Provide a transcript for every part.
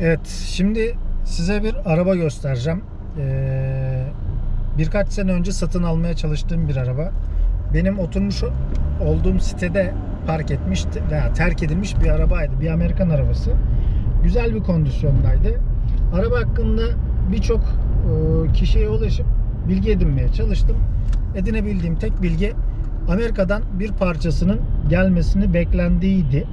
Evet, şimdi size bir araba göstereceğim. Ee, birkaç sene önce satın almaya çalıştığım bir araba. Benim oturmuş olduğum sitede park etmiş veya terk edilmiş bir arabaydı. Bir Amerikan arabası. Güzel bir kondisyondaydı. Araba hakkında birçok e, kişiye ulaşıp bilgi edinmeye çalıştım. Edinebildiğim tek bilgi Amerika'dan bir parçasının gelmesini beklendiğiydi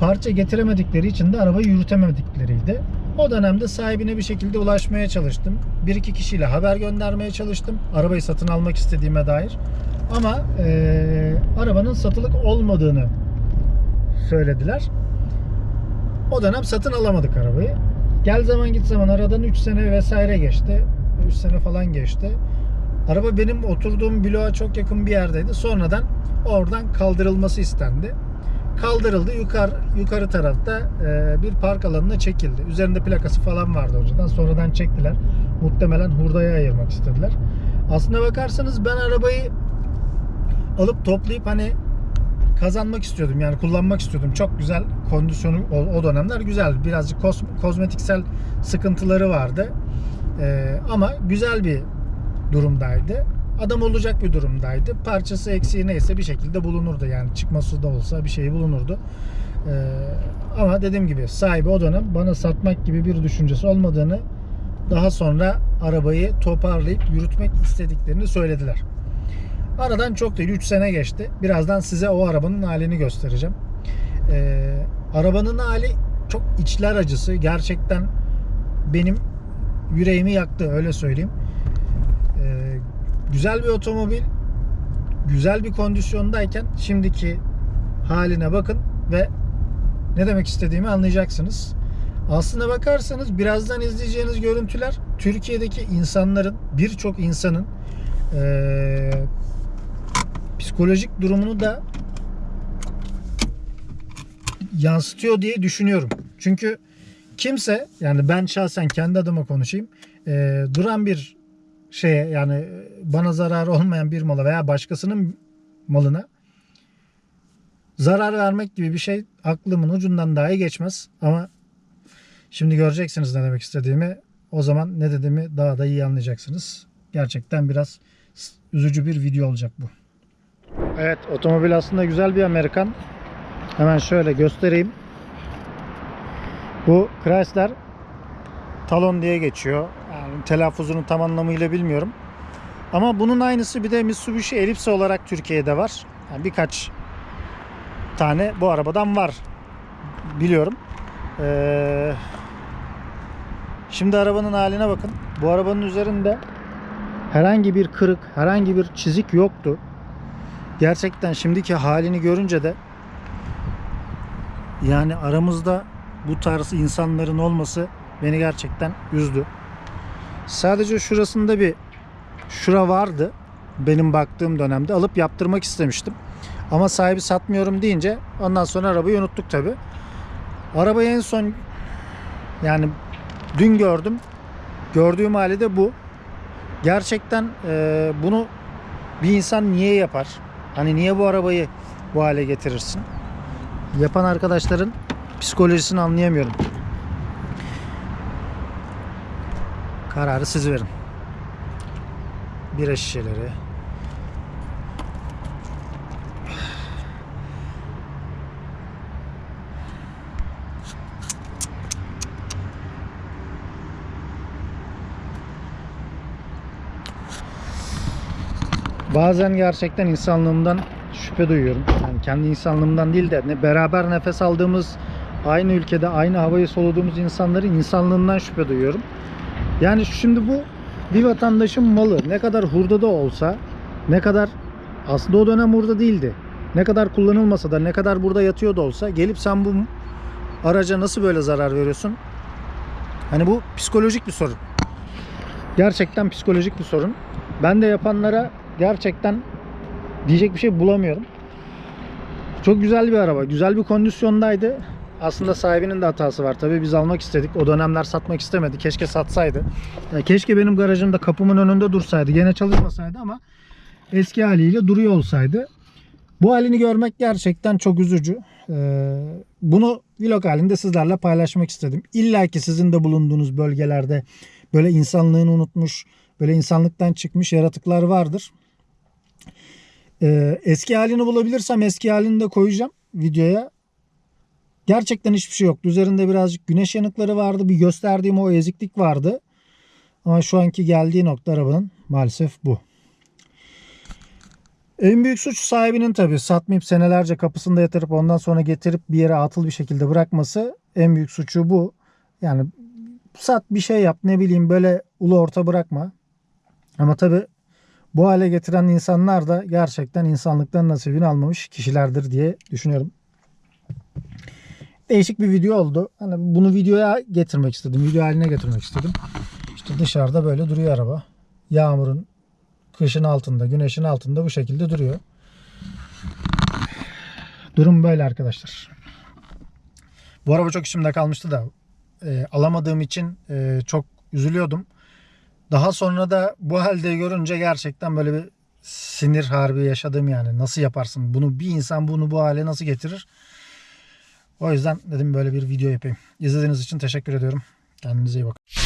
parça getiremedikleri için de arabayı yürütemedikleriydi. O dönemde sahibine bir şekilde ulaşmaya çalıştım. Bir iki kişiyle haber göndermeye çalıştım. Arabayı satın almak istediğime dair. Ama eee, arabanın satılık olmadığını söylediler. O dönem satın alamadık arabayı. Gel zaman git zaman aradan 3 sene vesaire geçti. 3 sene falan geçti. Araba benim oturduğum bloğa çok yakın bir yerdeydi. Sonradan oradan kaldırılması istendi kaldırıldı. Yukarı yukarı tarafta e, bir park alanına çekildi. Üzerinde plakası falan vardı önceden. Sonradan çektiler. Muhtemelen hurdaya ayırmak istediler. Aslına bakarsanız ben arabayı alıp toplayıp hani kazanmak istiyordum. Yani kullanmak istiyordum. Çok güzel kondisyonu o, o dönemler güzel. Birazcık kos, kozmetiksel sıkıntıları vardı. E, ama güzel bir durumdaydı adam olacak bir durumdaydı. Parçası eksiği neyse bir şekilde bulunurdu yani çıkması da olsa bir şey bulunurdu. Ee, ama dediğim gibi sahibi o dönem bana satmak gibi bir düşüncesi olmadığını daha sonra arabayı toparlayıp yürütmek istediklerini söylediler. Aradan çok değil 3 sene geçti. Birazdan size o arabanın halini göstereceğim. Ee, arabanın hali çok içler acısı. Gerçekten benim yüreğimi yaktı öyle söyleyeyim. Ee, güzel bir otomobil güzel bir kondisyondayken şimdiki haline bakın ve ne demek istediğimi anlayacaksınız. Aslına bakarsanız birazdan izleyeceğiniz görüntüler Türkiye'deki insanların birçok insanın eee, psikolojik durumunu da yansıtıyor diye düşünüyorum. Çünkü kimse yani ben şahsen kendi adıma konuşayım eee, duran bir şeye yani bana zararı olmayan bir mala veya başkasının malına zarar vermek gibi bir şey aklımın ucundan dahi geçmez. Ama şimdi göreceksiniz ne demek istediğimi. O zaman ne dediğimi daha da iyi anlayacaksınız. Gerçekten biraz üzücü bir video olacak bu. Evet otomobil aslında güzel bir Amerikan. Hemen şöyle göstereyim. Bu Chrysler Talon diye geçiyor. Yani telaffuzunu tam anlamıyla bilmiyorum. Ama bunun aynısı bir de Mitsubishi Ellipse olarak Türkiye'de var. Yani birkaç tane bu arabadan var. Biliyorum. Ee, şimdi arabanın haline bakın. Bu arabanın üzerinde herhangi bir kırık, herhangi bir çizik yoktu. Gerçekten şimdiki halini görünce de yani aramızda bu tarz insanların olması beni gerçekten üzdü. Sadece şurasında bir şura vardı. Benim baktığım dönemde alıp yaptırmak istemiştim. Ama sahibi satmıyorum deyince ondan sonra arabayı unuttuk tabi. Arabayı en son yani dün gördüm. Gördüğüm hali de bu. Gerçekten e, bunu bir insan niye yapar? Hani niye bu arabayı bu hale getirirsin? Yapan arkadaşların psikolojisini anlayamıyorum. Kararı siz verin. Bira şişeleri. Bazen gerçekten insanlığımdan şüphe duyuyorum. Yani kendi insanlığımdan değil de ne beraber nefes aldığımız aynı ülkede aynı havayı soluduğumuz insanların insanlığından şüphe duyuyorum. Yani şimdi bu bir vatandaşın malı ne kadar hurda da olsa ne kadar aslında o dönem hurda değildi. Ne kadar kullanılmasa da ne kadar burada yatıyor da olsa gelip sen bu araca nasıl böyle zarar veriyorsun? Hani bu psikolojik bir sorun. Gerçekten psikolojik bir sorun. Ben de yapanlara gerçekten diyecek bir şey bulamıyorum. Çok güzel bir araba. Güzel bir kondisyondaydı. Aslında sahibinin de hatası var. Tabii biz almak istedik. O dönemler satmak istemedi. Keşke satsaydı. Keşke benim garajımda kapımın önünde dursaydı. Gene çalışmasaydı ama eski haliyle duruyor olsaydı. Bu halini görmek gerçekten çok üzücü. Ee, bunu vlog halinde sizlerle paylaşmak istedim. İlla ki sizin de bulunduğunuz bölgelerde böyle insanlığını unutmuş, böyle insanlıktan çıkmış yaratıklar vardır. Ee, eski halini bulabilirsem eski halini de koyacağım videoya. Gerçekten hiçbir şey yoktu. Üzerinde birazcık güneş yanıkları vardı. Bir gösterdiğim o eziklik vardı. Ama şu anki geldiği nokta arabanın maalesef bu. En büyük suç sahibinin tabii satmayıp senelerce kapısında yatırıp ondan sonra getirip bir yere atıl bir şekilde bırakması en büyük suçu bu. Yani sat bir şey yap ne bileyim böyle ulu orta bırakma. Ama tabii bu hale getiren insanlar da gerçekten insanlıktan nasibini almamış kişilerdir diye düşünüyorum. Değişik bir video oldu. Hani bunu videoya getirmek istedim. Video haline getirmek istedim. İşte dışarıda böyle duruyor araba. Yağmurun, kışın altında, güneşin altında bu şekilde duruyor. Durum böyle arkadaşlar. Bu araba çok içimde kalmıştı da e, alamadığım için e, çok üzülüyordum. Daha sonra da bu halde görünce gerçekten böyle bir sinir harbi yaşadım yani. Nasıl yaparsın? Bunu bir insan bunu bu hale nasıl getirir? O yüzden dedim böyle bir video yapayım. İzlediğiniz için teşekkür ediyorum. Kendinize iyi bakın.